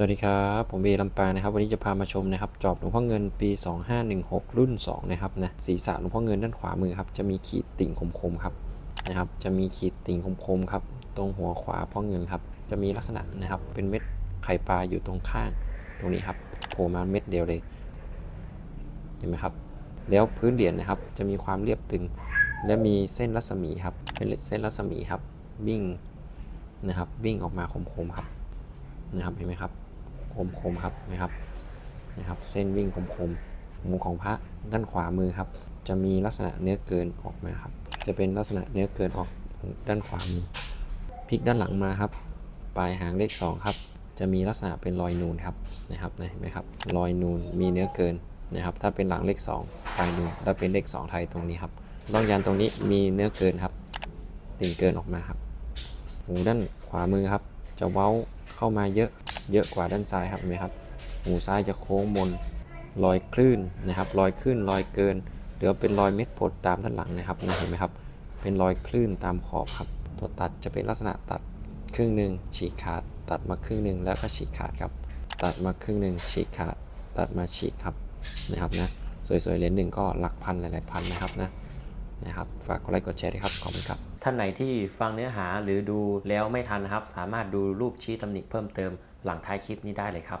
สวัสดีครับ ผมเบลำปางนะครับ วันนี้จะพามาชมนะครับ จอบหลวงพ่อเงินปี 2516 รุ่น 2 นะครับนะศีรษะหลวงพ่อเงินด้านขวามือครับ จะมีขีดติ่งคมๆครับนะครับ จะมีขีดติ่งคมๆครับ ตรงหัวขวาพ่อเงินครับ จะมีลักษณะนะครับ เป็นเม็ดไข่ปลาอยู่ตรงข้าง ตรงนี้ครับ โผล่มาเม็ดเดียวเลย เห็นไหมครับ แล้วพื้นเหรียญนะครับ จะมีความเรียบตึง และมีเส้นรัศมีครับ เป็นเส้นรัศมีครับ วิ่งนะครับ วิ่งออกมาคมๆครับ นะครับ เห็นไหมครับ คมๆครับนะครับนะครับเส้นวิ่งคมๆหมูของพระด้านขวามือครับ จะมีลักษณะเนื้อเกินออกมาครับ จะเป็นลักษณะเนื้อเกินออกด้านขวามือพลิกด้านหลังมาครับ ปลายหางเลข2ครับจะมีลักษณะเป็นรอยนูนครับนะครับเห็นไหมครับรอยนูนมีเนื้อเกินนะครับ ถ้าเป็นหลังเลข 2 ปลายนูนถ้าเป็นเลข 2 ไทยตรงนี้ครับร่องยันตรงนี้มีเนื้อเกินครับติ่งเกินออกมาครับหูด้านขวามือครับ จะเว้าเข้ามาเยอะ เยอะกว่าด้านซ้ายครับเห็นไหมครับหูซ้ายจะโค้งมนรอยคลื่นนะครับรอยคลื่นรอยเกินหรือว่าเป็นรอยเม็ดผดตามด้านหลังนะครับนะเห็นไหมครับ เป็นรอยคลื่นตามขอบครับ ตัวตัดจะเป็นลักษณะตัดครึ่งหนึ่งฉีกขาด ตัดมาครึ่งหนึ่งแล้วก็ฉีกขาดครับ ตัดมาครึ่งหนึ่งฉีกขาด ตัดมาฉีกครับนะครับนะสวยๆเหรียญหนึ่งก็หลักพันหลายๆพันนะครับนะนะครับฝากกดไลค์กดแชร์ด้วยครับขอบคุณครับท่านไหนที่ฟังเนื้อหาหรือดูแล้วไม่ทันนะครับ สามารถดูรูปชี้ตำหนิเพิ่มเติม หลังท้ายคลิปนี้ได้เลยครับ